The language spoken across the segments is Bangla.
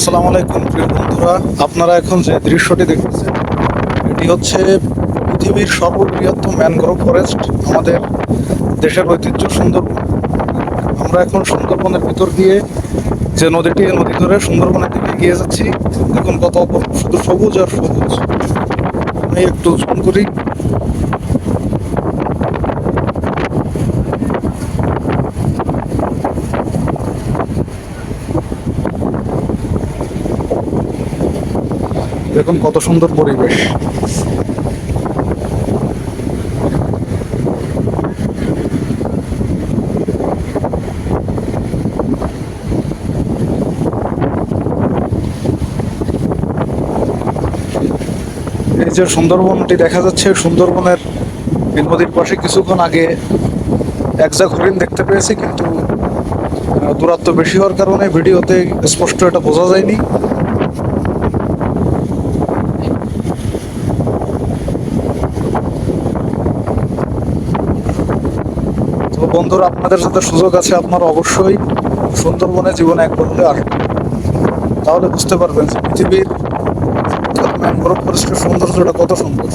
আসসালামু আলাইকুম, প্রিয় বন্ধুরা। আপনারা এখন যে দৃশ্যটি দেখতেছেন, এটি হচ্ছে পৃথিবীর সর্ববৃহত্তম ম্যানগ্রোভ ফরেস্ট, আমাদের দেশের ঐতিহ্য সুন্দরবন। আমরা এখন সুন্দরবনের ভিতর দিয়ে যে নদীটি নদী ধরে সুন্দরবনের দিকে এগিয়ে যাচ্ছি। এখন কত শুধু সবুজ আর সবুজ। আমি একটু জুম করি। দেখুন কত সুন্দর পরিবেশ। এই যে সুন্দরবনটি দেখা যাচ্ছে, সুন্দরবনের নদীর পাশে কিছুক্ষণ আগে এক জাগ হরিণ দেখতে পেয়েছি, কিন্তু দূরত্ব বেশি হওয়ার কারণে ভিডিওতে স্পষ্ট এটা বোঝা যায়নি। তো বন্ধুরা, আপনাদের সাথে সুযোগ আছে, আপনারা অবশ্যই সুন্দরবনে জীবনে একবার হলে আসবেন। তাহলে বুঝতে পারবেন পৃথিবীর সৌন্দর্যটা কত সুন্দর।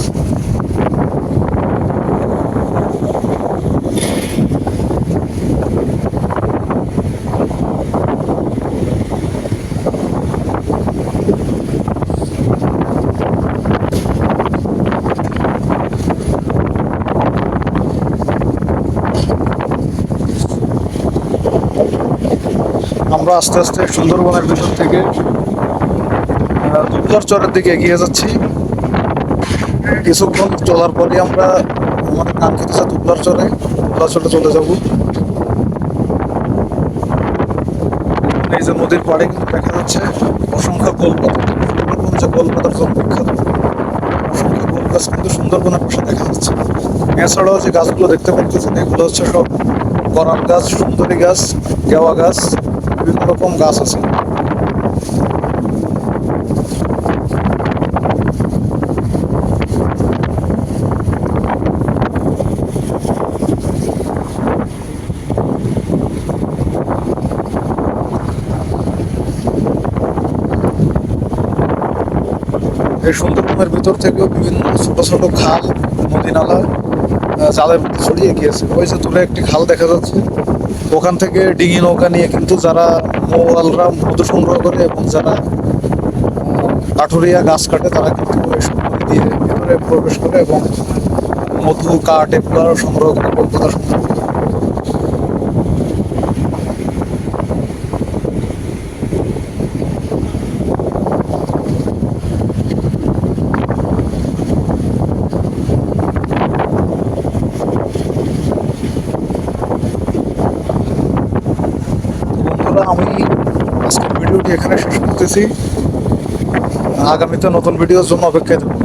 আমরা আস্তে আস্তে সুন্দরবনের ভিতর থেকে দুর্গার চরের দিকে এগিয়ে যাচ্ছি। কিছুক্ষণ চলার পরে আমরা আমাদের নাম খেতেছে দুবলার চরে দুবলার চরে চলে যাব। এই যে নদীর পাড়ে কিন্তু দেখা যাচ্ছে অসংখ্য গোলপাতা সুন্দরবন যে গোলপাতার জন্য বিখ্যাত অসংখ্য গোল গাছ কিন্তু সুন্দরবনের পাশে দেখা যাচ্ছে। এছাড়াও যে গাছগুলো দেখতে পাচ্ছেন, এগুলো হচ্ছে সব করার গাছ, সুন্দরী গাছ, গেওয়া গাছ। বিভিন্ন রকম গাছ আছে। এই সুন্দরবনের ভিতর থেকেও বিভিন্ন ছোট ছোট খাল, নদী নালা জালের মধ্যে ছড়িয়ে গিয়েছে। ওই যে দূরে একটি খাল দেখা যাচ্ছে। ওখান থেকে ডিঙি নৌকা নিয়ে কিন্তু যারা মৌয়ালরা মধু সংগ্রহ করে এবং যারা কাঠুরিয়া গাছ কাটে, তারা কিন্তু দিয়ে প্রবেশ করে এবং মধু, কাঠ, এগুলো সংগ্রহ করে, কলকাতা সংগ্রহ করে বন্ধুরা আমি আজকের ভিডিওটি এখানে শেষ করতেছি। আগামীতে নতুন ভিডিওর জন্য অপেক্ষায় থাকুন।